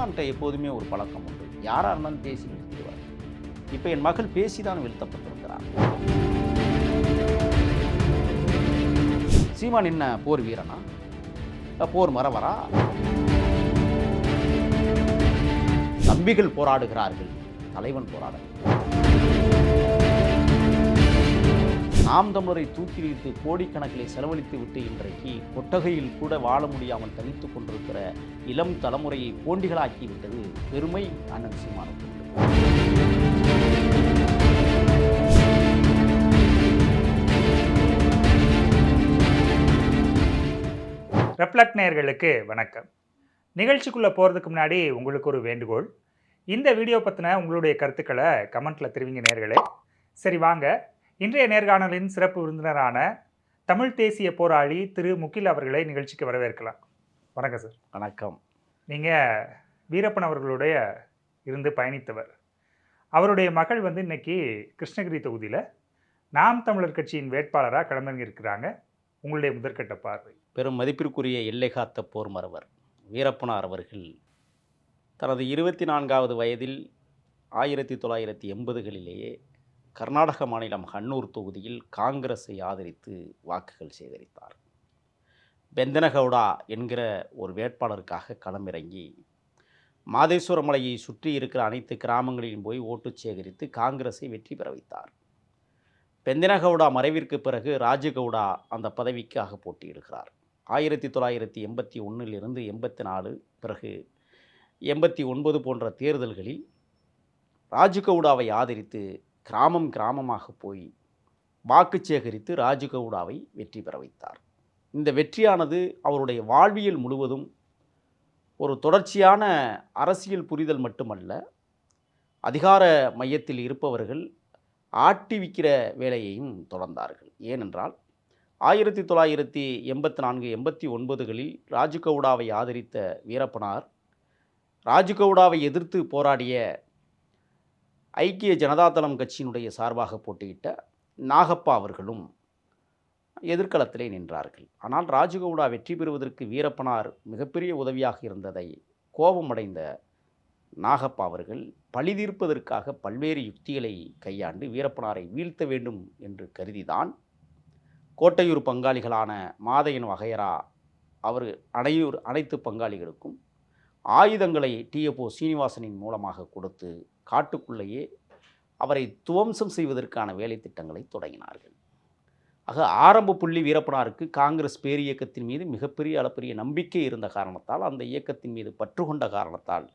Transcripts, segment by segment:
சீமான்கிட்ட எப்போதுமே ஒரு பழக்கம் உண்டு. யாராக இருந்தாலும் பேசி நிறுத்துவார் இப்போ என் மகள் பேசிதான் வீழ்த்தப்பட்டிருக்கிறார். சீமான் என்ன போர் வீரனா? போர் மறவரா? தம்பிகள் போராடுகிறார்கள். தலைவன் போராட நாம் தமிழரை தூக்கி வைத்து கோடிக்கணக்கிலே செலவழித்து விட்டு இன்றைக்கு கொட்டகையில் கூட வாழ முடியாமல் தனித்து கொண்டிருக்கிற இளம் தலைமுறையை போண்டிகளாக்கிவிட்டது பெருமை அண்ணன் சீமானுக்கு ரெப்ளக்ட் நேயர்களுக்கு வணக்கம். நிகழ்ச்சிக்குள்ளே போகிறதுக்கு முன்னாடி உங்களுக்கு ஒரு வேண்டுகோள். இந்த வீடியோ பற்றின உங்களுடைய கருத்துக்களை கமெண்ட்டில் தெரிவிங்க நேர்களே சரி வாங்க. இன்றைய நேர்காணலின் சிறப்பு விருந்தினரான தமிழ் தேசிய போராளி திரு முகில் அவர்களை நிகழ்ச்சிக்கு வரவேற்கலாம். வணக்கம் சார். வணக்கம். நீங்கள் வீரப்பன் அவர்களுடைய இருந்து பயணித்தவர். அவருடைய மகள் வந்து இன்னைக்கு கிருஷ்ணகிரி தொகுதியில் நாம் தமிழர் கட்சியின் வேட்பாளராக களமிறங்கியிருக்கிறாங்க. உங்களுடைய முதற்கட்ட பார்வை. பெரும் மதிப்பிற்குரிய எல்லை காத்த போர் மறவர் வீரப்பனார் அவர்கள் தனது இருபத்தி நான்காவது வயதில் ஆயிரத்தி தொள்ளாயிரத்தி எண்பதுகளிலேயே கர்நாடக மாநிலம் ஹன்னூர் தொகுதியில் காங்கிரஸை ஆதரித்து வாக்குகள் சேகரித்தார். பெந்தனகவுடா என்கிற ஒரு வேட்பாளருக்காக களமிறங்கி மாதேஸ்வர மலையை சுற்றி இருக்கிற அனைத்து கிராமங்களிலும் போய் ஓட்டு சேகரித்து காங்கிரஸை வெற்றி பெற வைத்தார். பெந்தனகவுடா மறைவிற்கு பிறகு ராஜகவுடா அந்த பதவிக்காக போட்டியிடுகிறார். ஆயிரத்தி தொள்ளாயிரத்தி எண்பத்தி ஒன்றிலிருந்து எண்பத்தி நாலு பிறகு எண்பத்தி ஒன்பது போன்ற தேர்தல்களில் ராஜகவுடாவை ஆதரித்து கிராமம் கிராமமாக போய் வாக்கு சேகரித்து ராஜகவுடாவை வெற்றி பெற வைத்தார். இந்த வெற்றியானது அவருடைய வாழ்வியல் முழுவதும் ஒரு தொடர்ச்சியான அரசியல் புரிதல் மட்டுமல்ல அதிகார மையத்தில் இருப்பவர்கள் ஆட்டி விற்கிற வேலையையும் தொடர்ந்தார்கள். ஏனென்றால் ஆயிரத்தி தொள்ளாயிரத்தி எண்பத்தி நான்கு எண்பத்தி ஒன்பதுகளில் ராஜகவுடாவை ஆதரித்த வீரப்பனார் ராஜகவுடாவை எதிர்த்து போராடிய ஐக்கிய ஜனதாதளம் கட்சியினுடைய சார்பாக போட்டியிட்ட நாகப்பா அவர்களும் எதிர்காலத்திலே நின்றார்கள். ஆனால் ராஜகவுடா வெற்றி பெறுவதற்கு வீரப்பனார் மிகப்பெரிய உதவியாக இருந்ததை கோபமடைந்த நாகப்பா அவர்கள் பழி தீர்ப்பதற்காக பல்வேறு யுக்திகளை கையாண்டு வீரப்பனாரை வீழ்த்த வேண்டும் என்று கருதிதான் கோட்டையூர் பங்காளிகளான மாதையன் வகையரா அவர் அனையூர் அனைத்து பங்காளிகளுக்கும் ஆயுதங்களை டிஎப்ஓ சீனிவாசனின் மூலமாக கொடுத்து காட்டுக்குள்ளேயே அவரை துவம்சம் செய்வதற்கான வேலை திட்டங்களை தொடங்கினார்கள். ஆக ஆரம்ப புள்ளி வீரப்பனாருக்கு காங்கிரஸ் பேரியக்கத்தின் மீது மிகப்பெரிய அளப்பெரிய நம்பிக்கை இருந்த காரணத்தால் அந்த இயக்கத்தின் மீது பற்று கொண்ட காரணத்தால்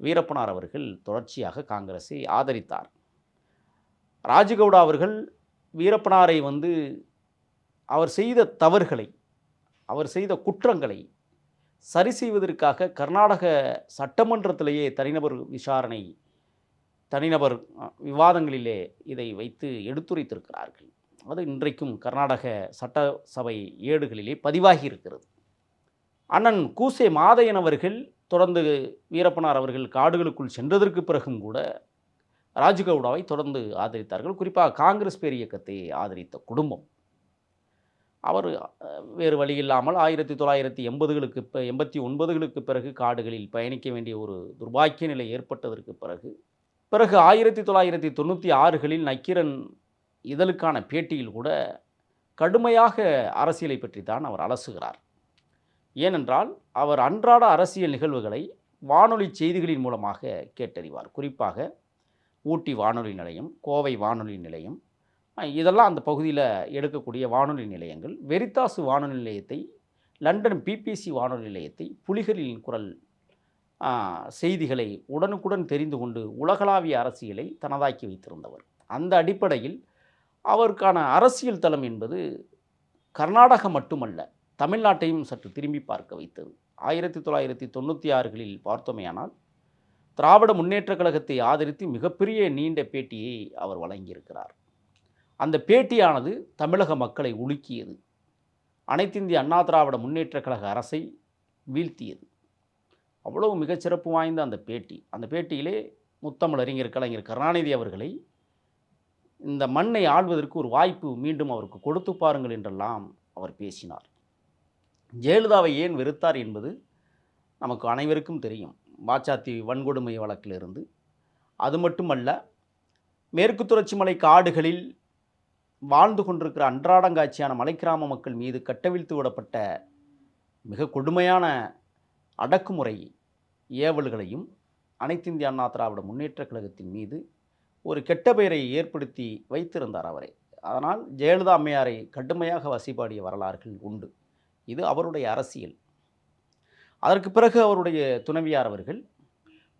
வீரப்பனார் அவர்கள் தொடர்ச்சியாக காங்கிரஸை ஆதரித்தார். ராஜகவுடா அவர்கள் வீரப்பனாரை வந்து அவர் செய்த தவறுகளை அவர் செய்த குற்றங்களை சரி செய்வதற்காக கர்நாடக சட்டமன்றத்திலேயே தனிநபர் விசாரணை தனிநபர் விவாதங்களிலே இதை வைத்து எடுத்துரைத்திருக்கிறார்கள். அது இன்றைக்கும் கர்நாடக சட்டசபை ஏடுகளிலே பதிவாகி இருக்கிறது. அண்ணன் கூசே மாதையன் அவர்கள் தொடர்ந்து வீரப்பனார் அவர்கள் காடுகளுக்குள் சென்றதற்கு பிறகும் கூட ராஜ்கவுடாவை தொடர்ந்து ஆதரித்தார்கள். குறிப்பாக காங்கிரஸ் பேர் இயக்கத்தை ஆதரித்த குடும்பம். அவர் வேறு வழி இல்லாமல் ஆயிரத்தி தொள்ளாயிரத்தி எண்பதுகளுக்கு இப்போ எண்பத்தி ஒன்பதுகளுக்கு பிறகு காடுகளில் பயணிக்க வேண்டிய ஒரு துர்பாக்கிய நிலை ஏற்பட்டதற்கு பிறகு பிறகு ஆயிரத்தி தொள்ளாயிரத்தி தொண்ணூற்றி ஆறுகளில் நக்கீரன் இதழுக்கான பேட்டியில் கூட கடுமையாக அரசியலை பற்றி தான் அவர் அலசுகிறார். ஏனென்றால் அவர் அன்றாட அரசியல் நிகழ்வுகளை வானொலி செய்திகளின் மூலமாக கேட்டறிவார். குறிப்பாக ஊட்டி வானொலி நிலையம் கோவை வானொலி நிலையம் இதெல்லாம் அந்த பகுதியில் எடுக்கக்கூடிய வானொலி நிலையங்கள். வெரிதாசு வானொலி நிலையத்தை லண்டன் பிபிசி வானொலி நிலையத்தை புலிகளின் குரல் செய்திகளை உடனுக்குடன் தெரிந்து கொண்டு உலகளாவிய அரசியலை தனதாக்கி வைத்திருந்தவர். அந்த அடிப்படையில் அவருக்கான அரசியல் தளம் என்பது கர்நாடகம் மட்டுமல்ல தமிழ்நாட்டையும் சற்று திரும்பி பார்க்க வைத்தது. ஆயிரத்தி தொள்ளாயிரத்தி தொண்ணூற்றி ஆறுகளில் பார்த்தோமேயானால் திராவிட முன்னேற்றக் கழகத்தை ஆதரித்து மிகப்பெரிய நீண்ட பேட்டியை அவர் வழங்கியிருக்கிறார். அந்த பேட்டியானது தமிழக மக்களை உலுக்கியது. அனைத்திந்திய அண்ணா திராவிட முன்னேற்றக் கழக அரசை வீழ்த்தியது. அவ்வளவு மிகச்சிறப்பு வாய்ந்த அந்த பேட்டி. அந்த பேட்டியிலே முத்தமிழறிஞர் கலைஞர் கருணாநிதி அவர்களை இந்த மண்ணை ஆள்வதற்கு ஒரு வாய்ப்பு மீண்டும் அவருக்கு கொடுத்து பாருங்கள் என்றெல்லாம் அவர் பேசினார். ஜெயலலிதாவை ஏன் வெறுத்தார் என்பது நமக்கு அனைவருக்கும் தெரியும். வாச்சாத்தி வன்கொடுமை வழக்கிலிருந்து. அது மட்டுமல்ல மேற்கு தொடர்ச்சி மலை காடுகளில் வாழ்ந்து கொண்டிருக்கிற அன்றாடங்காட்சியான மலைக்கிராம மக்கள் மீது கட்டவிழ்த்து விடப்பட்ட மிக கொடுமையான அடக்குமுறை ஏவல்களையும் அனைத்து இந்திய அண்ணா திராவிட முன்னேற்ற கழகத்தின் மீது ஒரு கெட்ட பெயரை ஏற்படுத்தி வைத்திருந்தார் அவரை. அதனால் ஜெயலலிதா அம்மையாரை கடுமையாக வசிபாடிய வரலாறுகள் உண்டு. இது அவருடைய அரசியல். அதற்கு பிறகு அவருடைய துணைவியார் அவர்கள்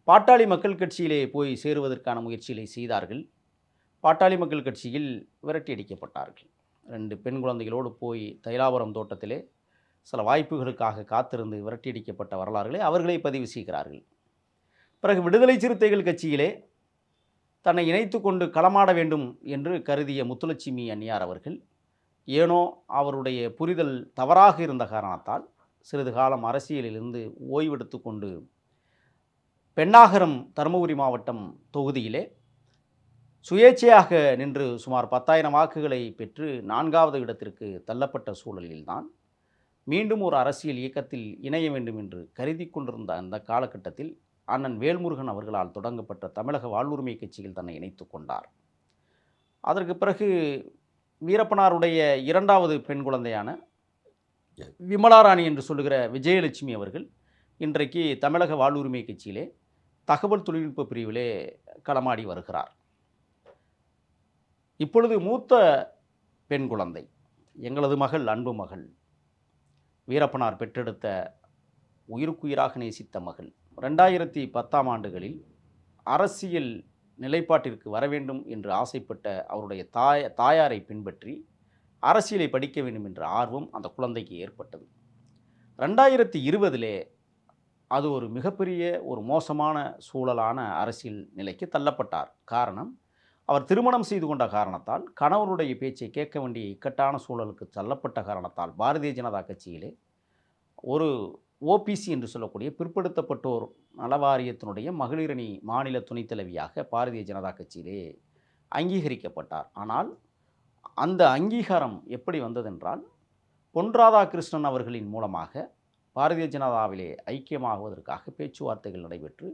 பாட்டாளி மக்கள் கட்சியிலே போய் சேருவதற்கான முயற்சிகளை செய்தார்கள். பாட்டாளி மக்கள் கட்சியில் விரட்டியடிக்கப்பட்டார்கள் ரெண்டு பெண் குழந்தைகளோடு போய் தைலாபுரம் தோட்டத்திலே சில வாய்ப்புகளுக்காக காத்திருந்து விரட்டியடிக்கப்பட்ட வரலாறுகளை அவர்களே பதிவு செய்கிறார்கள். பிறகு விடுதலை சிறுத்தைகள் கட்சியிலே தன்னை இணைத்து கொண்டு களமாட வேண்டும் என்று கருதிய முத்துலட்சுமி அன்னியார் அவர்கள் ஏனோ அவருடைய புரிதல் தவறாக இருந்த காரணத்தால் சிறிது காலம் அரசியலிலிருந்து ஓய்வெடுத்து கொண்டு பெண்ணாகரம் தருமபுரி மாவட்டம் தொகுதியிலே சுயேட்சையாக நின்று சுமார் பத்தாயிரம் வாக்குகளை பெற்று நான்காவது இடத்திற்கு தள்ளப்பட்ட சூழலில்தான் மீண்டும் ஒரு அரசியல் இயக்கத்தில் இணைய வேண்டும் என்று கருதி கொண்டிருந்த அந்த காலகட்டத்தில் அண்ணன் வேல்முருகன் அவர்களால் தொடங்கப்பட்ட தமிழக வாழ்வுரிமை கட்சியில் தன்னை இணைத்து கொண்டார். அதற்கு பிறகு வீரப்பனாருடைய இரண்டாவது பெண் குழந்தையான விமலாராணி என்று சொல்லுகிற விஜயலட்சுமி அவர்கள் இன்றைக்கு தமிழக வாழ்வுரிமை கட்சியிலே தகவல் தொழில்நுட்ப பிரிவிலே களமாடி வருகிறார். இப்பொழுது மூத்த பெண் குழந்தை எங்களது மகள் அன்பு மகள் வீரப்பனார் பெற்றெடுத்த உயிருக்குயிராக நேசித்த மகள் ரெண்டாயிரத்தி பத்தாம் ஆண்டுகளில் அரசியல் நிலைப்பாட்டிற்கு வர வேண்டும் என்று ஆசைப்பட்ட அவருடைய தாய் தாயாரை பின்பற்றி அரசியலை படிக்க வேண்டும் என்ற ஆர்வம் அந்த குழந்தைக்கு ஏற்பட்டது. ரெண்டாயிரத்தி இருபதிலே அது ஒரு மிகப்பெரிய ஒரு மோசமான சூழலான அரசியல் நிலைக்கு தள்ளப்பட்டார். காரணம் அவர் திருமணம் செய்து கொண்ட காரணத்தால் கணவருடைய பேச்சை கேட்க வேண்டிய இக்கட்டான சூழலுக்கு தள்ளப்பட்ட காரணத்தால் பாரதிய ஜனதா கட்சியிலே ஒரு ஓபிசி என்று சொல்லக்கூடிய பிற்படுத்தப்பட்டோர் நலவாரியத்தினுடைய மகளிரணி மாநில துணைத் தலைவியாக பாரதிய ஜனதா கட்சியிலே அங்கீகரிக்கப்பட்டார். ஆனால் அந்த அங்கீகாரம் எப்படி வந்ததென்றால் பொன் ராதாகிருஷ்ணன் அவர்களின் மூலமாக பாரதிய ஜனதாவிலே ஐக்கியமாகுவதற்காக பேச்சுவார்த்தைகள் நடைபெற்று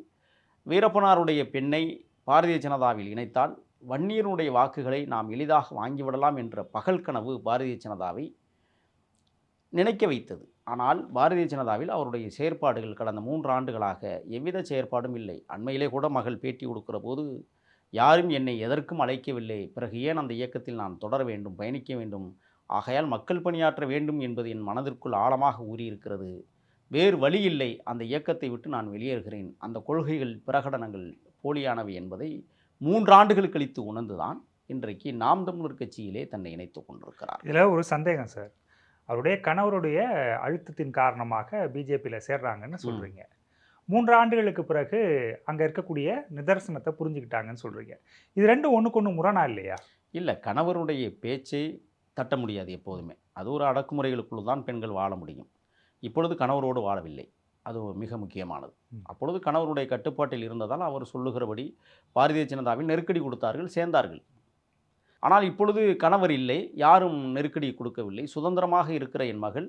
வீரப்பனாருடைய பெண்ணை பாரதிய ஜனதாவில் இணைத்தால் வன்னியருடைய வாக்குகளை நாம் எளிதாக வாங்கிவிடலாம் என்ற பகல் கனவு பாரதிய ஜனதாவை நினைக்க வைத்தது. ஆனால் பாரதிய ஜனதாவில் அவருடைய செயற்பாடுகள் கடந்த மூன்று ஆண்டுகளாக எவ்வித செயற்பாடும் இல்லை. அண்மையிலே கூட மகள் பேட்டி கொடுக்கிற போது யாரும் என்னை எதற்கும் அழைக்கவில்லை. பிறகு ஏன் அந்த இயக்கத்தில் நான் தொடர வேண்டும் பயணிக்க வேண்டும்? ஆகையால் மக்கள் பணியாற்ற வேண்டும் என்பது என் மனதிற்குள் ஆழமாக ஊறியிருக்கிறது. வேறு வழி இல்லை. அந்த இயக்கத்தை விட்டு நான் வெளியேறுகிறேன். அந்த கொள்கைகள் பிரகடனங்கள் போலியானவை என்பதை மூன்றாண்டுகள் கழித்து உணர்ந்துதான் இன்றைக்கு நாம் தமிழர் கட்சியிலே தன்னை இணைத்துக் கொண்டிருக்கிறார். இதில் ஒரு சந்தேகம் சார். அவருடைய கணவருடைய அழுத்தத்தின் காரணமாக பிஜேபியில் சேர்றாங்கன்னு சொல்கிறீங்க மூன்று ஆண்டுகளுக்கு பிறகு அங்கே இருக்கக்கூடிய நிதர்சனத்தை புரிஞ்சுக்கிட்டாங்கன்னு சொல்கிறீங்க இது ரெண்டும் ஒன்றுக்கு ஒன்று முரணா இல்லையா? இல்லை கணவருடைய பேச்சை தட்ட முடியாது எப்போதுமே. அது ஒரு அடக்குமுறைகளுக்குள் தான் பெண்கள் வாழ முடியும். இப்பொழுது கணவரோடு வாழவில்லை. அது மிக முக்கியமானது. அப்பொழுது கணவருடைய கட்டுப்பாட்டில் இருந்ததால் அவர் சொல்லுகிறபடி பாரதிய ஜனதாவில் நெருக்கடி கொடுத்தார்கள் சேர்ந்தார்கள். ஆனால் இப்பொழுது கணவர் இல்லை யாரும் நெருக்கடி கொடுக்கவில்லை. சுதந்திரமாக இருக்கிற என் மகள்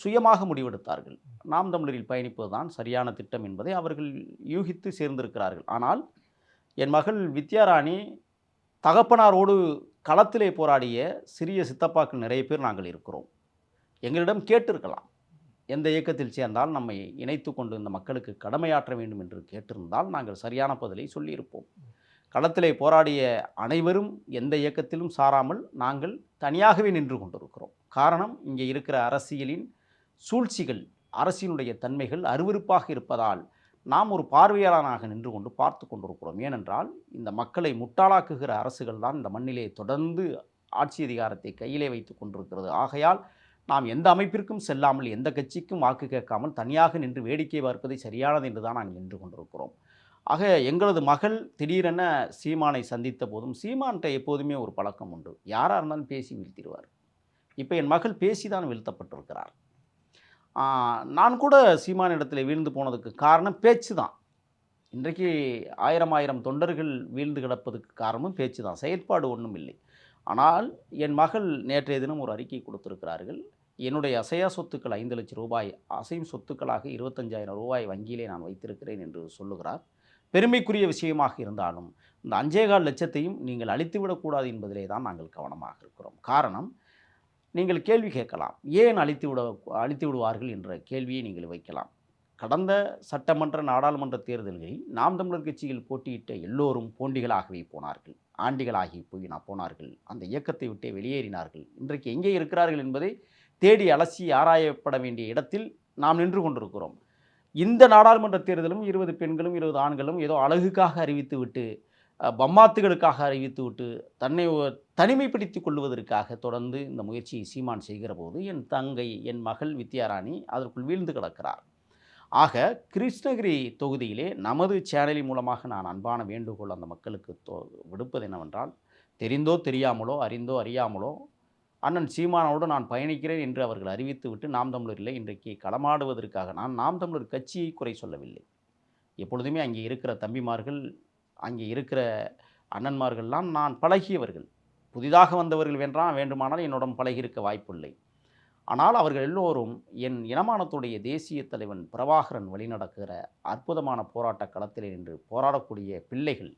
சுயமாக முடிவெடுத்தார்கள். நாம் தமிழரில் பயணிப்பதுதான் சரியான திட்டம் என்பதை அவர்கள் யூகித்து சேர்ந்திருக்கிறார்கள். ஆனால் என் மகள் வித்யாராணி தகப்பனாரோடு களத்திலே போராடிய சிறிய சித்தப்பாக்கள் நிறைய பேர் நாங்கள் இருக்கிறோம். எங்களிடம் கேட்டிருக்கலாம். எந்த இயக்கத்தில் சேர்ந்தால் நம்மை இணைத்து கொண்டு இந்த மக்களுக்கு கடமையாற்ற வேண்டும் என்று கேட்டிருந்தால் நாங்கள் சரியான பதிலை சொல்லியிருப்போம். களத்திலே போராடிய அனைவரும் எந்த இயக்கத்திலும் சாராமல் நாங்கள் தனியாகவே நின்று கொண்டிருக்கிறோம். காரணம் இங்கே இருக்கிற அரசியலின் சூழ்ச்சிகள் அரசினுடைய தன்மைகள் அருவருப்பாக இருப்பதால் நாம் ஒரு பார்வையாளனாக நின்று கொண்டு பார்த்து கொண்டிருக்கிறோம். ஏனென்றால் இந்த மக்களை முட்டாளாக்குகிற அரசுகள் தான் இந்த மண்ணிலே தொடர்ந்து ஆட்சி அதிகாரத்தை கையிலே வைத்து கொண்டிருக்கிறது. ஆகையால் நாம் எந்த அமைப்பிற்கும் செல்லாமல் எந்த கட்சிக்கும் வாக்கு கேட்காமல் தனியாக நின்று வேடிக்கை பார்ப்பதை சரியானது என்று தான் நாங்கள் நின்று கொண்டிருக்கிறோம். ஆக எங்களது மகள் திடீரென சீமானை சந்தித்த போதும் சீமான்கிட்ட எப்போதுமே ஒரு பழக்கம் உண்டு. யாராக இருந்தாலும் பேசி வீழ்த்திடுவார். இப்போ என் மகள் பேசி தான் வீழ்த்தப்பட்டிருக்கிறார் நான் கூட சீமானிடத்தில் வீழ்ந்து போனதுக்கு காரணம் பேச்சு தான் இன்றைக்கு ஆயிரம் ஆயிரம் தொண்டர்கள் வீழ்ந்து கிடப்பதுக்கு காரணமும் பேச்சு தான் செயற்பாடு ஒன்றும் இல்லை. ஆனால் என் மகள் நேற்றைய தினம் ஒரு அறிக்கை கொடுத்திருக்கிறார்கள். என்னுடைய அசையா சொத்துக்கள் ஐந்து லட்சம் ரூபாய் அசையும் சொத்துக்களாக இருபத்தஞ்சாயிரம் ரூபாய் வங்கியிலே நான் வைத்திருக்கிறேன் என்று சொல்லுகிறார். பெருமைக்குரிய விஷயமாக இருந்தாலும் இந்த அஞ்சேகால் லட்சத்தையும் நீங்கள் அழித்துவிடக்கூடாது என்பதிலே தான் நாங்கள் கவனமாக இருக்கிறோம். காரணம் நீங்கள் கேள்வி கேட்கலாம். ஏன் அழித்து விட அழித்து விடுவார்கள் என்ற கேள்வியை நீங்கள் வைக்கலாம். கடந்த சட்டமன்ற நாடாளுமன்ற தேர்தல்களில் நாம் தமிழர் கட்சியில் போட்டியிட்ட எல்லோரும் போண்டிகளாகவே போனார்கள். ஆண்டிகளாகி போய் நான் போனார்கள். அந்த இயக்கத்தை விட்டே வெளியேறினார்கள். இன்றைக்கு எங்கே இருக்கிறார்கள் என்பதை தேடி அலசி ஆராயப்பட வேண்டிய இடத்தில் நாம் நின்று கொண்டிருக்கிறோம். இந்த நாடாளுமன்ற தேர்தலும் இருபது பெண்களும் இருபது ஆண்களும் ஏதோ அழகுக்காக அறிவித்து விட்டு பம்மாத்துகளுக்காக அறிவித்து விட்டு தன்னை தனிமைப்படுத்தி தனிமைப்படுத்திக் கொள்வதற்காக தொடர்ந்து இந்த முயற்சியை சீமான் செய்கிற போது என் தங்கை என் மகள் வித்யாராணி அதற்குள் வீழ்ந்து கிடக்கிறார். ஆக கிருஷ்ணகிரி தொகுதியிலே நமது சேனலின் மூலமாக நான் அன்பான வேண்டுகோள் அந்த மக்களுக்கு தொ- விடுப்பது என்னவென்றால் தெரிந்தோ தெரியாமலோ அறிந்தோ அறியாமலோ அண்ணன் சீமானோடு நான் பயணிக்கிறேன் என்று அவர்கள் அறிவித்துவிட்டு நாம் தமிழரில் இன்றைக்கு களமாடுவதற்காக நான் நாம் தமிழர் கட்சியை குறை சொல்லவில்லை. எப்பொழுதுமே அங்கே இருக்கிற தம்பிமார்கள் அங்கே இருக்கிற அண்ணன்மார்கள்லாம் நான் பழகியவர்கள். புதிதாக வந்தவர்கள் வென்றால் வேண்டுமானால் என்னுடன் பழகியிருக்க வாய்ப்பில்லை. ஆனால் அவர்கள் எல்லோரும் என் இனமானத்துடைய தேசிய தலைவன் பிரபாகரன் வழிநடக்கிற அற்புதமான போராட்ட களத்தில் நின்று போராடக்கூடிய பிள்ளைகள்.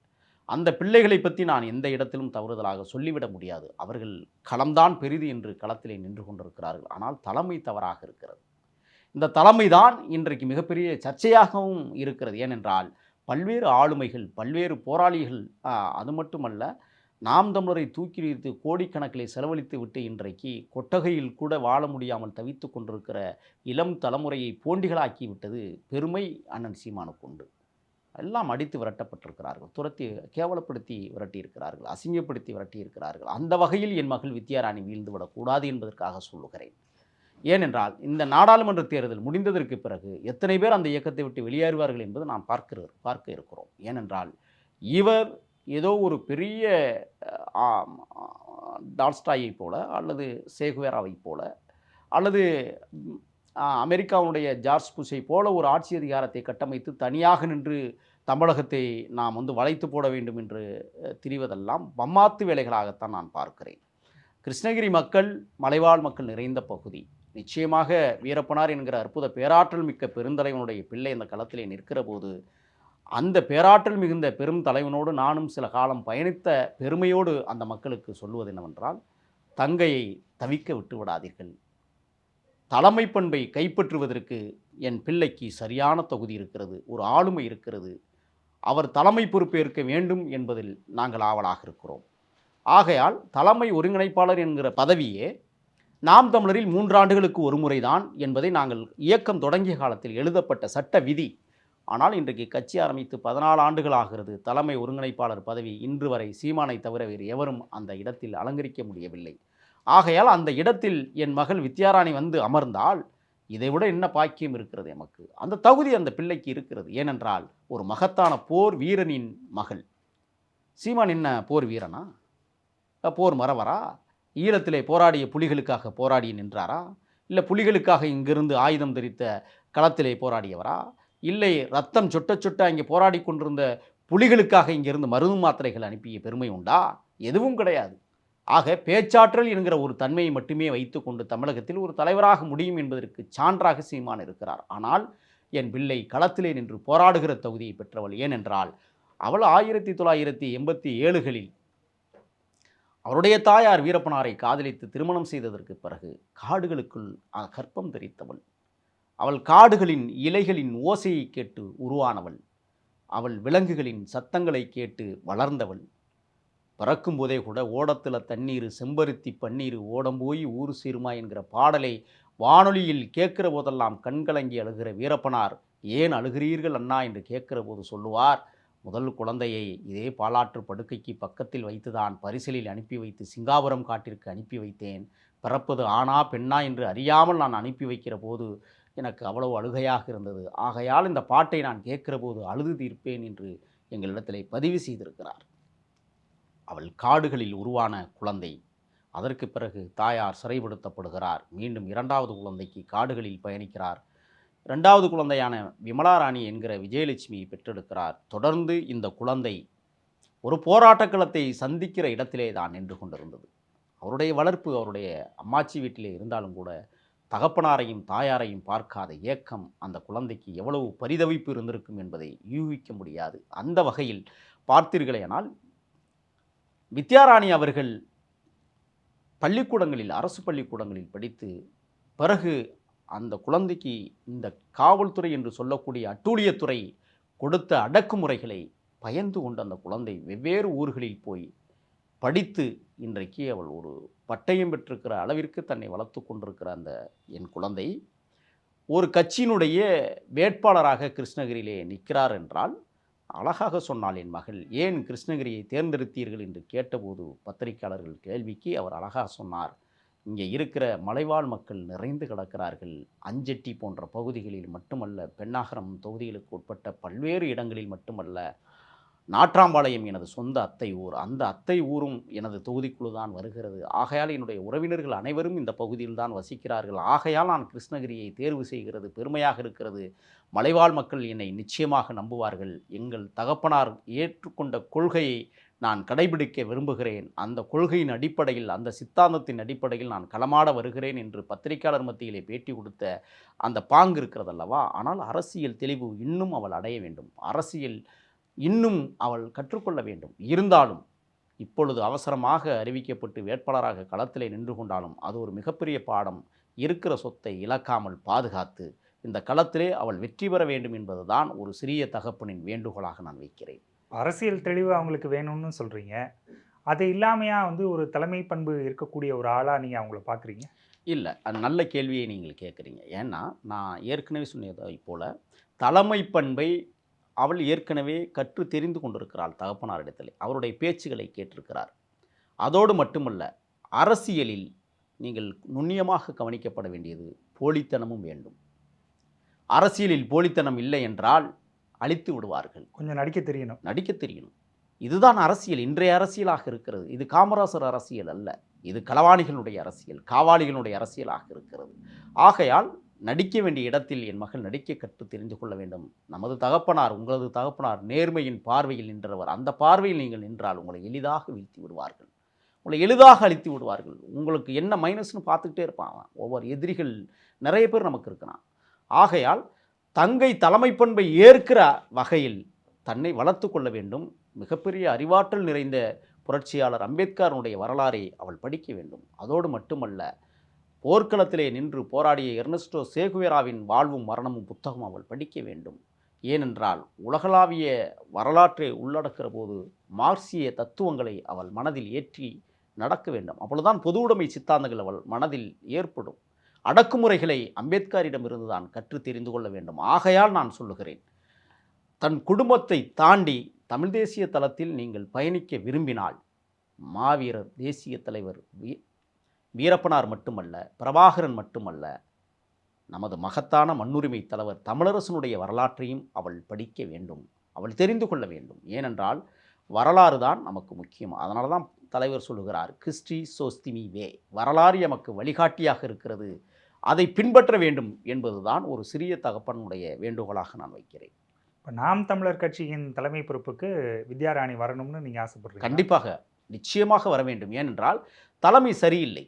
அந்த பிள்ளைகளை பற்றி நான் எந்த இடத்திலும் தவறுதலாக சொல்லிவிட முடியாது. அவர்கள் களம்தான் பெரிது என்று களத்திலே நின்று கொண்டிருக்கிறார்கள். ஆனால் தலைமை தவறாக இருக்கிறது. இந்த தலைமை தான் இன்றைக்கு மிகப்பெரிய சர்ச்சையாகவும் இருக்கிறது. ஏனென்றால் பல்வேறு ஆளுமைகள் பல்வேறு போராளிகள் அது மட்டுமல்ல நாம் தமிழரை தூக்கி வைத்து கோடிக்கணக்கிலே செலவழித்து விட்டு இன்றைக்கு கொட்டகையில் கூட வாழ முடியாமல் தவித்து கொண்டிருக்கிற இளம் தலைமுறையை போண்டிகளாக்கி விட்டது பெருமை அண்ணன் சீமானுக்கு உண்டு. எல்லாம் அடித்து விரட்டப்பட்டிருக்கிறார்கள். துரத்தி கேவலப்படுத்தி விரட்டியிருக்கிறார்கள். அசிங்கப்படுத்தி விரட்டியிருக்கிறார்கள். அந்த வகையில் என் மகள் வித்யாராணி வீழ்ந்து விடக்கூடாது என்பதற்காக சொல்லுகிறேன். ஏனென்றால் இந்த நாடாளுமன்ற தேர்தல் முடிந்ததற்கு பிறகு எத்தனை பேர் அந்த இயக்கத்தை விட்டு வெளியேறுவார்கள் என்பது நாம் பார்க்கிற பார்க்க இருக்கிறோம். ஏனென்றால் இவர் ஏதோ ஒரு பெரிய டால்ஸ்டாயைப் போல அல்லது சேகுவேராவைப் போல அல்லது அமெரிக்காவுடைய ஜார்ஜ் புஷை போல ஒரு ஆட்சி அதிகாரத்தை கட்டமைத்து தனியாக நின்று தமிழகத்தை நாம் வந்து வளைத்து போட வேண்டும் என்று திரிவதெல்லாம் பம்மாத்து வேலைகளாகத்தான் நான் பார்க்கிறேன். கிருஷ்ணகிரி மக்கள் மலைவாழ் மக்கள் நிறைந்த பகுதி. நிச்சயமாக வீரப்பனார் என்கிற அற்புத பேராற்றல் மிக்க பெருந்தலைவனுடைய பிள்ளை அந்த களத்திலே நிற்கிற போது அந்த பேராற்றல் மிகுந்த பெரும் தலைவனோடு நானும் சில காலம் பயணித்த பெருமையோடு அந்த மக்களுக்கு சொல்லுவது என்னவென்றால் தங்கையை தவிக்க விட்டு விடாதீர்கள். தலைமை பண்பை கைப்பற்றுவதற்கு என் பிள்ளைக்கு சரியான தொகுதி இருக்கிறது ஒரு ஆளுமை இருக்கிறது. அவர் தலைமை பொறுப்பேற்க வேண்டும் என்பதில் நாங்கள் ஆவலாக இருக்கிறோம். ஆகையால் தலைமை ஒருங்கிணைப்பாளர் என்கிற பதவியே நாம் தமிழரில் மூன்றாண்டுகளுக்கு ஒரு முறைதான் என்பதை நாங்கள் இயக்கம் தொடங்கிய காலத்தில் எழுதப்பட்ட சட்ட விதி. ஆனால் இன்றைக்கு கட்சி ஆரம்பித்து பதினாலு ஆண்டுகள் ஆகிறது. தலைமை ஒருங்கிணைப்பாளர் பதவி இன்று வரை சீமானை தவிர வேறு எவரும் அந்த இடத்தில் அலங்கரிக்க முடியவில்லை. ஆகையால் அந்த இடத்தில் என் மகள் வித்யாராணி வந்து அமர்ந்தால் இதைவிட என்ன பாக்கியம் இருக்கிறது எமக்கு? அந்த தகுதி அந்த பிள்ளைக்கு இருக்கிறது. ஏனென்றால் ஒரு மகத்தான போர் வீரனின் மகள். சீமான் என்ன போர் வீரனா? போர் மறவரா? ஈழத்திலே போராடிய புலிகளுக்காக போராடி நின்றாரா? இல்லை புலிகளுக்காக இங்கிருந்து ஆயுதம் தரித்த களத்திலே போராடியவரா? இல்லை ரத்தம் சொட்ட சொட்ட அங்கே போராடி கொண்டிருந்த புலிகளுக்காக இங்கிருந்து மருந்து மாத்திரைகள் அனுப்பிய பெருமை உண்டா? எதுவும் கிடையாது. ஆக பேச்சாற்றல் என்கிற ஒரு தன்மையை மட்டுமே வைத்துக்கொண்டு தமிழகத்தில் ஒரு தலைவராக முடியும் என்பதற்கு சான்றாக சீமான் இருக்கிறார். ஆனால் என் பிள்ளை களத்திலே நின்று போராடுகிற தகுதியை பெற்றவள். ஏனென்றால் அவள் ஆயிரத்தி தொள்ளாயிரத்தி எண்பத்தி ஏழுகளில் அவருடைய தாயார் வீரப்பனாரை காதலித்து திருமணம் செய்ததற்கு பிறகு காடுகளுக்குள் அ- தெரித்தவள். அவள் காடுகளின் இலைகளின் ஓசையை கேட்டு உருவானவள். அவள் விலங்குகளின் சத்தங்களை கேட்டு வளர்ந்தவள். பிறக்கும் போதே கூட ஓடத்தில் தண்ணீர் செம்பருத்தி பன்னீர் ஓடம் போய் ஊர் சீருமா என்கிற பாடலை வானொலியில் கேட்கிற போதெல்லாம் கண்கலங்கி அழுகிற வீரப்பனார் ஏன் அழுகிறீர்கள் அண்ணா? என்று கேட்கிற போது சொல்லுவார் முதல் குழந்தையை இதே பாலாற்று படுக்கைக்கு பக்கத்தில் வைத்துதான் பரிசலில் அனுப்பி வைத்து சிங்காபுரம் காட்டிற்கு அனுப்பி வைத்தேன். பிறப்பது ஆணா பெண்ணா என்று அறியாமல் நான் அனுப்பி வைக்கிற போது எனக்கு அவ்வளவு அழுகையாக இருந்தது. ஆகையால் இந்த பாட்டை நான் கேட்கிற போது அழுது தீர்ப்பேன் என்று எங்களிடத்திலே பதிவு செய்திருக்கிறார். அவள் காடுகளில் உருவான குழந்தை. அதற்கு பிறகு தாயார் சிறைப்படுத்தப்படுகிறார். மீண்டும் இரண்டாவது குழந்தைக்கு காடுகளில் பயணிக்கிறார். இரண்டாவது குழந்தையான விமலாராணி என்கிற விஜயலட்சுமியை பெற்றெடுக்கிறார். தொடர்ந்து இந்த குழந்தை ஒரு போராட்டக்களத்தை சந்திக்கிற இடத்திலே தான் நின்று கொண்டிருந்தது. அவருடைய வளர்ப்பு அவருடைய அம்மாச்சி வீட்டிலே இருந்தாலும் கூட தகப்பனாரையும் தாயாரையும் பார்க்காத ஏக்கம் அந்த குழந்தைக்கு எவ்வளவு பரிதவிப்பு இருந்திருக்கும் என்பதை யூகிக்க முடியாது. அந்த வகையில் பார்த்தீர்களேயானால் வித்யாராணி அவர்கள் பள்ளிக்கூடங்களில் அரசு பள்ளிக்கூடங்களில் படித்து பிறகு அந்த குழந்தைக்கு இந்த காவல்துறை என்று சொல்லக்கூடிய அட்டூழியத்துறை கொடுத்த அடக்குமுறைகளை பயந்து கொண்ட அந்த குழந்தை வெவ்வேறு ஊர்களில் போய் படித்து இன்றைக்கு அவள் ஒரு பட்டயம் பெற்றிருக்கிற அளவிற்கு தன்னை வளர்த்து கொண்டிருக்கிற அந்த என் குழந்தை ஒரு கட்சியினுடைய வேட்பாளராக கிருஷ்ணகிரியிலே நிற்கிறார் என்றால் அழகாக சொன்னால் என் மகள் ஏன் கிருஷ்ணகிரியை தேர்ந்தெடுத்தீர்கள்? என்று கேட்டபோது பத்திரிகையாளர்கள் கேள்விக்கு அவர் அழகாக சொன்னார் இங்கே இருக்கிற மலைவாழ் மக்கள் நிறைந்து கிடக்கிறார்கள். அஞ்செட்டி போன்ற பகுதிகளில் மட்டுமல்ல பெண்ணாகரம் தொகுதிகளுக்கு உட்பட்ட பல்வேறு இடங்களில் மட்டுமல்ல நாற்றாம்பாளையம் எனது சொந்த அத்தை ஊர். அந்த அத்தை ஊரும் எனது தொகுதிக்குழு தான் வருகிறது. ஆகையால் என்னுடைய உறவினர்கள் அனைவரும் இந்த பகுதியில் தான் வசிக்கிறார்கள். ஆகையால் நான் கிருஷ்ணகிரியை தேர்வு செய்கிறது பெருமையாக இருக்கிறது. மலைவாழ் மக்கள் என்னை நிச்சயமாக நம்புவார்கள். எங்கள் தகப்பனார் ஏற்றுக்கொண்ட கொள்கையை நான் கடைபிடிக்க விரும்புகிறேன். அந்த கொள்கையின் அடிப்படையில் அந்த சித்தாந்தத்தின் அடிப்படையில் நான் களமாட வருகிறேன் என்று பத்திரிகையாளர் மத்தியிலே பேட்டி கொடுத்த அந்த பாங்கு இருக்கிறதல்லவா? ஆனால் அரசியல் தெளிவு இன்னும் அவள் அடைய வேண்டும். அரசியல் இன்னும் அவள் கற்றுக்கொள்ள வேண்டும். இருந்தாலும் இப்பொழுது அவசரமாக அறிவிக்கப்பட்டு வேட்பாளராக களத்திலே நின்று கொண்டாலும் அது ஒரு மிகப்பெரிய பாடம். இருக்கிற சொத்தை இழக்காமல் பாதுகாத்து இந்த களத்திலே அவள் வெற்றி பெற வேண்டும் என்பதுதான் ஒரு சிறிய தகப்பனின் வேண்டுகோளாக நான் வைக்கிறேன். அரசியல் தெளிவு அவங்களுக்கு வேணும்னு சொல்கிறீங்க அது இல்லாமையா வந்து ஒரு தலைமை பண்பு இருக்கக்கூடிய ஒரு ஆளாக நீங்கள் அவங்கள பார்க்குறீங்க இல்லை அது நல்ல கேள்வியை நீங்கள் கேட்குறீங்க ஏன்னா நான் ஏற்கனவே சொன்னதை போல தலைமை பண்பை அவள் ஏற்கனவே கற்று தெரிந்து கொண்டிருக்கிறாள் தகப்பனாரிடத்தில். அவருடைய பேச்சுகளை கேட்டிருக்கிறார். அதோடு மட்டுமல்ல அரசியலில் நீங்கள் நுண்ணியமாக கவனிக்கப்பட வேண்டியது போலித்தனமும் வேண்டும். அரசியலில் போலித்தனம் இல்லை என்றால் அழித்து விடுவார்கள். கொஞ்சம் நடிக்க தெரியணும். நடிக்க தெரியணும். இதுதான் அரசியல். இன்றைய அரசியலாக இருக்கிறது. இது காமராசர் அரசியல் அல்ல. இது களவாணிகளுடைய அரசியல் காவாளிகளுடைய அரசியலாக இருக்கிறது. ஆகையால் நடிக்க வேண்டிய இடத்தில் என் மகள் நடிக்க கற்று தெரிந்து கொள்ள வேண்டும். நமது தகப்பனார் உங்களது தகப்பனார் நேர்மையின் பார்வையில் நின்றவர். அந்த பார்வையில் நீங்கள் நின்றால் உங்களை எளிதாக வீழ்த்தி விடுவார்கள். உங்களை எளிதாக அழித்து விடுவார்கள். உங்களுக்கு என்ன மைனஸ்னு பார்த்துக்கிட்டே இருப்பான் ஒவ்வொரு எதிரிகள் நிறைய பேர் நமக்கு இருக்கிறான். ஆகையால் தங்கை தலைமை பண்பை ஏற்கிற வகையில் தன்னை வளர்த்து கொள்ள வேண்டும். மிகப்பெரிய அறிவாற்றல் நிறைந்த புரட்சியாளர் அம்பேத்கருடைய வரலாறை அவள் படிக்க வேண்டும். அதோடு மட்டுமல்ல போர்க்களத்திலே நின்று போராடிய எர்னஸ்டோ சேகுவேராவின் வாழ்வும் மரணமும் புத்தகம் அவள் படிக்க வேண்டும். ஏனென்றால் உலகளாவிய வரலாற்றை உள்ளடக்கிற போது மார்க்சிய தத்துவங்களை அவள் மனதில் ஏற்றி நடக்க வேண்டும். அப்பொழுதுதான் பொது உடைமை சித்தாந்தங்கள் அவள் மனதில் ஏற்படும். அடக்குமுறைகளை அம்பேத்கரிடமிருந்து தான் கற்று தெரிந்து கொள்ள வேண்டும். ஆகையால் நான் சொல்லுகிறேன் தன் குடும்பத்தை தாண்டி தமிழ் தேசிய தளத்தில் நீங்கள் பயணிக்க விரும்பினால் மாவீரர் தேசிய தலைவர் வீரப்பனார் மட்டுமல்ல பிரபாகரன் மட்டுமல்ல நமது மகத்தான மண்ணுரிமை தலைவர் தமிழரசனுடைய வரலாற்றையும் அவள் படிக்க வேண்டும் அவள் தெரிந்து கொள்ள வேண்டும். ஏனென்றால் வரலாறு தான் நமக்கு முக்கியம். அதனால தான் தலைவர் சொல்லுகிறார் கிறிஸ்டி சோஸ்திமி வே. வரலாறு எமக்கு வழிகாட்டியாக இருக்கிறது. அதை பின்பற்ற வேண்டும் என்பதுதான் ஒரு சிறிய தகப்பனுடைய வேண்டுகோளாக நான் வைக்கிறேன். இப்போ நாம் தமிழர் கட்சியின் தலைமை பொறுப்புக்கு வித்யாராணி வரணும்னு நீங்கள் ஆசைப்படுறீங்க கண்டிப்பாக நிச்சயமாக வர வேண்டும். ஏனென்றால் தலைமை சரியில்லை.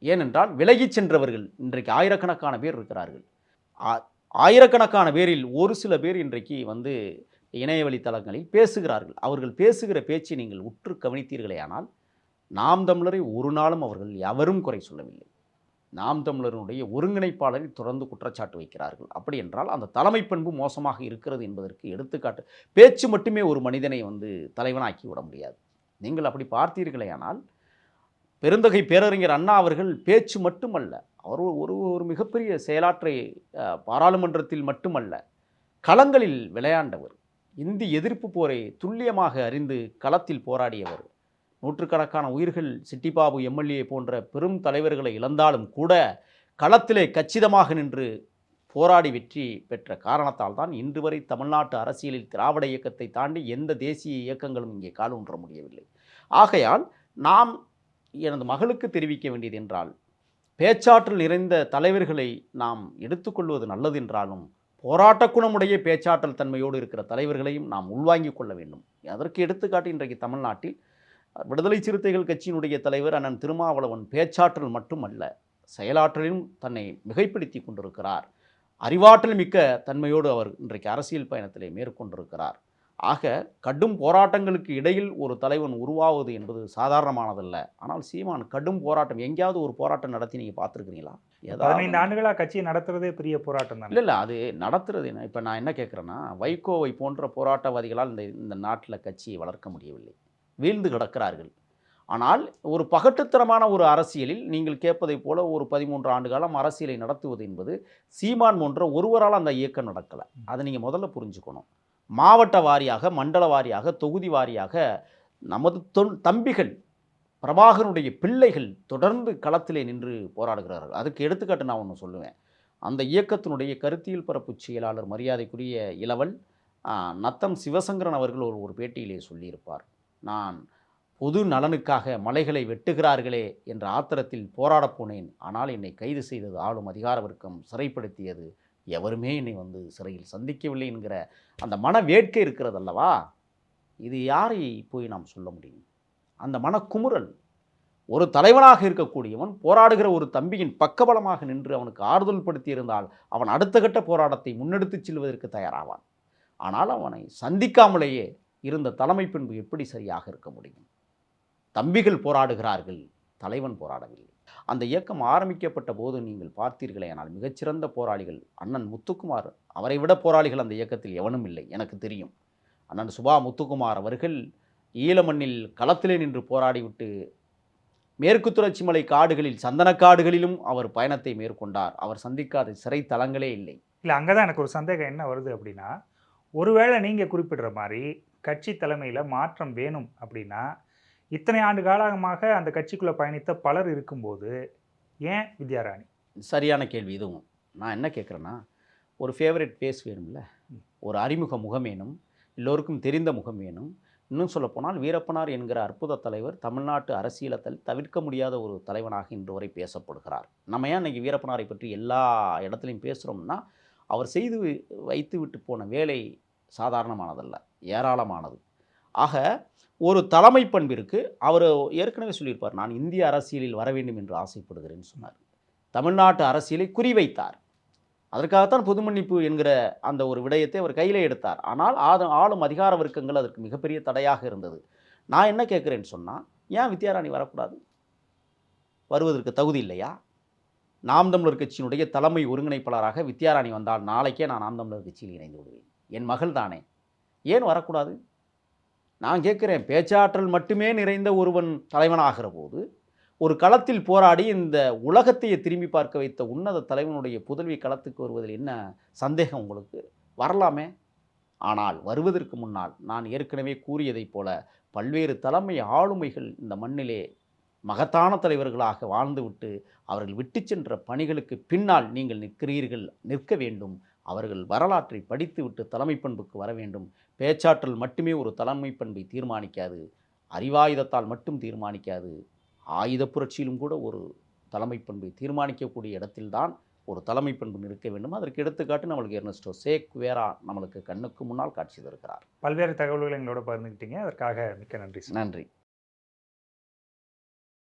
ஏனென்றால் விலகிச் சென்றவர்கள் இன்றைக்கு ஆயிரக்கணக்கான பேர் இருக்கிறார்கள். ஆ- ஆயிரக்கணக்கான பேரில் ஒரு சில பேர் இன்றைக்கு வந்து இணையவழி தளங்களில் பேசுகிறார்கள். அவர்கள் பேசுகிற பேச்சை நீங்கள் உற்று கவனித்தீர்களேயானால் நாம் தமிழரை ஒரு நாளும் அவர்கள் எவரும் குறை சொல்லவில்லை. நாம் தமிழருடைய ஒருங்கிணைப்பாளரை தொடர்ந்து குற்றச்சாட்டு வைக்கிறார்கள். அப்படி என்றால் அந்த தலைமை பண்பு மோசமாக இருக்கிறது என்பதற்கு எடுத்துக்காட்டு பேச்சு மட்டுமே ஒரு மனிதனை வந்து தலைவனாக்கி விட முடியாது. நீங்கள் அப்படி பார்த்தீர்களேயானால் பெருந்தகை பேரறிஞர் அண்ணா அவர்கள் பேச்சு மட்டுமல்ல அவர் ஒரு ஒரு மிகப்பெரிய செயலாற்றை பாராளுமன்றத்தில் மட்டுமல்ல களங்களில் விளையாண்டவர். இந்தி எதிர்ப்பு போரை துல்லியமாக அறிந்து களத்தில் போராடியவர். நூற்றுக்கணக்கான உயிர்கள் சிட்டிபாபு எம்எல்ஏ போன்ற பெரும் தலைவர்களை இழந்தாலும் கூட களத்திலே கச்சிதமாக நின்று போராடி வெற்றி பெற்ற காரணத்தால் தான் இன்று வரை தமிழ்நாட்டு அரசியலில் திராவிட இயக்கத்தை தாண்டி எந்த தேசிய இயக்கங்களும் இங்கே காலூன்ற முடியவில்லை. ஆகையால் நாம் எனது மகளுக்கு தெரிவிக்க வேண்டியது என்றால் பேச்சாற்றல் நிறைந்த தலைவர்களை நாம் எடுத்துக்கொள்வது நல்லது என்றாலும் போராட்ட குணமுடைய பேச்சாற்றல் தன்மையோடு இருக்கிற தலைவர்களையும் நாம் உள்வாங்கிக் கொள்ள வேண்டும். அதற்கு எடுத்துக்காட்டு இன்றைக்கு தமிழ்நாட்டில் விடுதலை சிறுத்தைகள் கட்சியினுடைய தலைவர் அண்ணன் திருமாவளவன் பேச்சாற்றல் மட்டுமல்ல செயலாற்றலிலும் தன்னை மிகைப்படுத்தி கொண்டிருக்கிறார். அறிவாற்றல் மிக்க தன்மையோடு அவர் இன்றைக்கு அரசியல் பயணத்திலே மேற்கொண்டிருக்கிறார். ஆக கடும் போராட்டங்களுக்கு இடையில் ஒரு தலைவன் உருவாவது என்பது சாதாரணமானதல்ல. ஆனால் சீமான் கடும் போராட்டம் எங்கேயாவது ஒரு போராட்டம் நடத்தி நீங்கள் பார்த்துருக்கிறீங்களா? பதினைந்து ஆண்டுகளா கட்சியை நடத்துறதே பெரிய போராட்டம் தானே? இல்லை இல்லை அது நடத்துறது என்ன? இப்போ நான் என்ன கேட்குறேன்னா வைகோவை போன்ற போராட்டவாதிகளால் இந்த இந்த நாட்டில் கட்சியை வளர்க்க முடியவில்லை. வீழ்ந்து கிடக்கிறார்கள். ஆனால் ஒரு பகட்டுத்தனமான ஒரு அரசியலில் நீங்கள் கேட்பதைப் போல ஒரு பதிமூன்று ஆண்டு காலம் அரசியலை நடத்துவது என்பது சீமான் போன்ற ஒருவரால் அந்த இயக்கம் நடக்கலை. அதை நீங்கள் முதல்ல புரிஞ்சுக்கணும். மாவட்ட வாரியாக மண்டல வாரியாக தொகுதி வாரியாக நமது தம்பிகள் பிரபாகருடைய பிள்ளைகள் தொடர்ந்து களத்திலே நின்று போராடுகிறார்கள். அதுக்கு எடுத்துக்காட்டு நான் ஒன்று சொல்லுவேன். அந்த இயக்கத்தினுடைய கருத்தியல் பரப்பு செயலாளர் மரியாதைக்குரிய இளவல் நத்தம் சிவசங்கரன் அவர்கள் ஒரு ஒரு பேட்டியிலே சொல்லியிருப்பார். நான் பொது நலனுக்காக மலைகளை வெட்டுகிறார்களே என்ற ஆத்திரத்தில் போராடப் போனேன். ஆனால் என்னை கைது செய்தது ஆளும் அதிகார வர்க்கம் சிறைப்படுத்தியது எவருமே என்னை வந்து சிறையில் சந்திக்கவில்லை என்கிற அந்த மன வேட்கை இருக்கிறது அல்லவா இது யாரை போய் நாம் சொல்ல முடியும்? அந்த மனக்குமுறல் ஒரு தலைவனாக இருக்கக்கூடியவன் போராடுகிற ஒரு தம்பியின் பக்கபலமாக நின்று அவனுக்கு ஆறுதல் படுத்தியிருந்தால் அவன் அடுத்த கட்ட போராட்டத்தை முன்னெடுத்துச் செல்வதற்கு தயாராவான். ஆனால் அவனை சந்திக்காமலேயே இருந்த தலைமை பண்பு எப்படி சரியாக இருக்க முடியும்? தம்பிகள் போராடுகிறார்கள் தலைவன் போராடவில்லை. அந்த இயக்கம் ஆரம்பிக்கப்பட்ட போது நீங்கள் பார்த்தீர்களே ஆனால் மிகச்சிறந்த போராளிகள் அண்ணன் முத்துக்குமார் அவரை விட போராளிகள் அந்த இயக்கத்தில் எவனும் இல்லை எனக்கு தெரியும். அண்ணன் சுபா முத்துக்குமார் அவர்கள் ஈழமண்ணில் களத்திலே நின்று போராடிவிட்டு மேற்கு தொடர்ச்சி மலை காடுகளில் சந்தனக்காடுகளிலும் அவர் பயணத்தை மேற்கொண்டார். அவர் சந்திக்காத சிறை தலங்களே இல்லை. இல்லை அங்கே தான் எனக்கு ஒரு சந்தேகம் என்ன வருது அப்படின்னா ஒருவேளை நீங்கள் குறிப்பிடுற மாதிரி கட்சி தலைமையில் மாற்றம் வேணும் அப்படின்னா இத்தனை ஆண்டு காலமாக அந்த கட்சிக்குள்ளே பயணித்த பலர் இருக்கும்போது ஏன் வித்யாராணி? சரியான கேள்வி இதுவும். நான் என்ன கேட்குறேன்னா ஒரு ஃபேவரட் ஃபேஸ் வேணும்ல. ஒரு அறிமுக முகம் வேணும். எல்லோருக்கும் தெரிந்த முகம் வேணும். இன்னும் சொல்லப்போனால் வீரப்பனார் என்கிற அற்புத தலைவர் தமிழ்நாட்டு அரசியலத்தில் தவிர்க்க முடியாத ஒரு தலைவனாக இன்று வரை பேசப்படுகிறார். நம்ம ஏன் இன்னைக்கு வீரப்பனாரை பற்றி எல்லா இடத்துலையும் பேசுகிறோம்னா அவர் செய்து வைத்து விட்டு போன வேலை சாதாரணமானதல்ல ஏராளமானது. ஆக ஒரு தலைமை பண்பிற்கு அவர் ஏற்கனவே சொல்லியிருப்பார் நான் இந்திய அரசியலில் வர வேண்டும் என்று ஆசைப்படுகிறேன்னு சொன்னார். தமிழ்நாட்டு அரசியலை குறிவைத்தார். அதற்காகத்தான் பொது மன்னிப்பு என்கிற அந்த ஒரு விடயத்தை அவர் கையில் எடுத்தார். ஆனால் ஆத ஆளும் அதிகார வர்க்கங்கள் அதற்கு மிகப்பெரிய தடையாக இருந்தது. நான் என்ன கேட்குறேன்னு சொன்னால் ஏன் வித்யாராணி வரக்கூடாது? வருவதற்கு தகுதி இல்லையா? நாம் தமிழர் கட்சியினுடைய தலைமை ஒருங்கிணைப்பாளராக வித்யாராணி வந்தால் நாளைக்கே நான் நாம் தமிழர் கட்சியில் இணைந்து விடுவேன். என் மகள் தானே. ஏன் வரக்கூடாது? நான் கேட்குறேன் பேச்சாற்றல் மட்டுமே நிறைந்த ஒருவன் தலைவனாகிற போது ஒரு களத்தில் போராடி இந்த உலகத்தையே திரும்பி பார்க்க வைத்த உன்னத தலைவனுடைய புதல்வி களத்துக்கு வருவதில் என்ன சந்தேகம் உங்களுக்கு? வரலாமே. ஆனால் வருவதற்கு முன்னால் நான் ஏற்கனவே கூறியதைப் போல பல்வேறு தலைமை ஆளுமைகள் இந்த மண்ணிலே மகத்தான தலைவர்களாக வாழ்ந்துவிட்டு அவர்கள் விட்டு சென்ற பணிகளுக்கு பின்னால் நீங்கள் நிற்கிறீர்கள் நிற்க வேண்டும். அவர்கள் வரலாற்றை படித்துவிட்டு தலைமை பண்புக்கு வர வேண்டும். பேச்சாற்றல் மட்டுமே ஒரு தலைமை பண்பை தீர்மானிக்காது. அறிவாயுதத்தால் மட்டும் தீர்மானிக்காது. ஆயுத புரட்சியிலும் கூட ஒரு தலைமை பண்பை தீர்மானிக்கக்கூடிய இடத்தில்தான் ஒரு தலைமை பண்பு நிற்க வேண்டும். அதற்கு எடுத்துக்காட்டு நம்மளுக்கு எர்னஸ்டோ சேக் வேரா நம்மளுக்கு கண்ணுக்கு முன்னால் காட்சி தருகிறார். பல்வேறு தகவல்களை எங்களோட பகிர்ந்துக்கிட்டீங்க. அதற்காக மிக்க நன்றி சார். நன்றி.